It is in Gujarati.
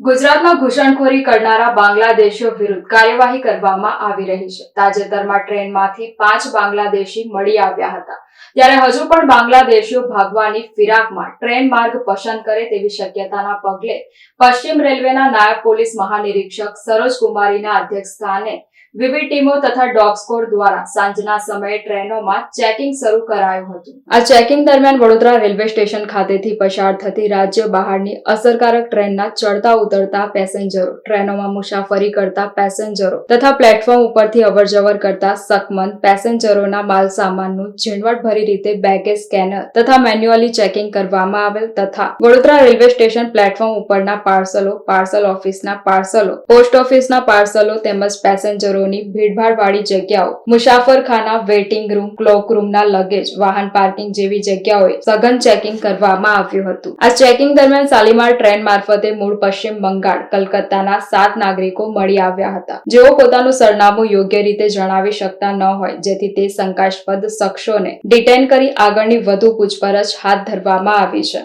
ગુજરાતમાં ઘૂસણખોરી કરનારા બાંગ્લાદેશીઓ વિરુદ્ધ કાર્યવાહી કરવામાં આવી રહી છે. તાજેતરમાં ટ્રેનમાંથી પાંચ બાંગ્લાદેશી મળી આવ્યા હતા. ત્યારે હજુ પણ બાંગ્લાદેશીઓ ભાગવાની ફિરાકમાં ટ્રેન માર્ગ પસંદ કરે તેવી શક્યતાના પગલે પશ્ચિમ રેલવેના નાયબ પોલીસ મહાનિરીક્ષક સરોજ કુમારીના અધ્યક્ષસ્થાને વિવિધ ટીમો તથા ડોગ દ્વારા સાંજના સમયે ટ્રેનોમાં ચેકિંગ શરૂ કરાયું હતું. આ ચેકિંગ દરમિયાન વડોદરા રેલવે સ્ટેશન ખાતેથી પસાર થતી રાજ્ય બહારની અસરકારક ટ્રેનના ચડતા ઉતરતા પેસેન્જરો, ટ્રેનોમાં મુસાફરી કરતા પેસેન્જરો તથા પ્લેટફોર્મ ઉપરથી અવરજવર કરતા સકમંદ પેસેન્જરોના માલ સામાનનું ઝીણવટભરી રીતે બેગેજ સ્કેનર તથા મેન્યુઅલી ચેકિંગ કરવામાં આવેલ તથા વડોદરા રેલવે સ્ટેશન પ્લેટફોર્મ ઉપરના પાર્સલો, પાર્સલ ઓફિસના પાર્સલો, પોસ્ટ ઓફિસના પાર્સલો તેમજ પેસેન્જરોની ભીડભાડ વાળી જગ્યાઓ, મુસાફરખાના વેઇટિંગ રૂમ, ક્લોક રૂમના લગેજ, વાહન પાર્કિંગ જેવી જગ્યાઓએ સઘન ચેકિંગ કરવામાં આવ્યું હતું. આ ચેકિંગ દરમિયાન શાલીમાર ટ્રેન મારફતે મૂળ પશ્ચિમ બંગાળ, કલકત્તાના સાત નાગરિકો મળી આવ્યા હતા. જેઓ પોતાનું સરનામું યોગ્ય રીતે જણાવી શકતા ન હોય, જેથી તે શંકાસ્પદ શખ્સોને ડિટેન કરી આગળની વધુ પૂછપરછ હાથ ધરવામાં આવી છે.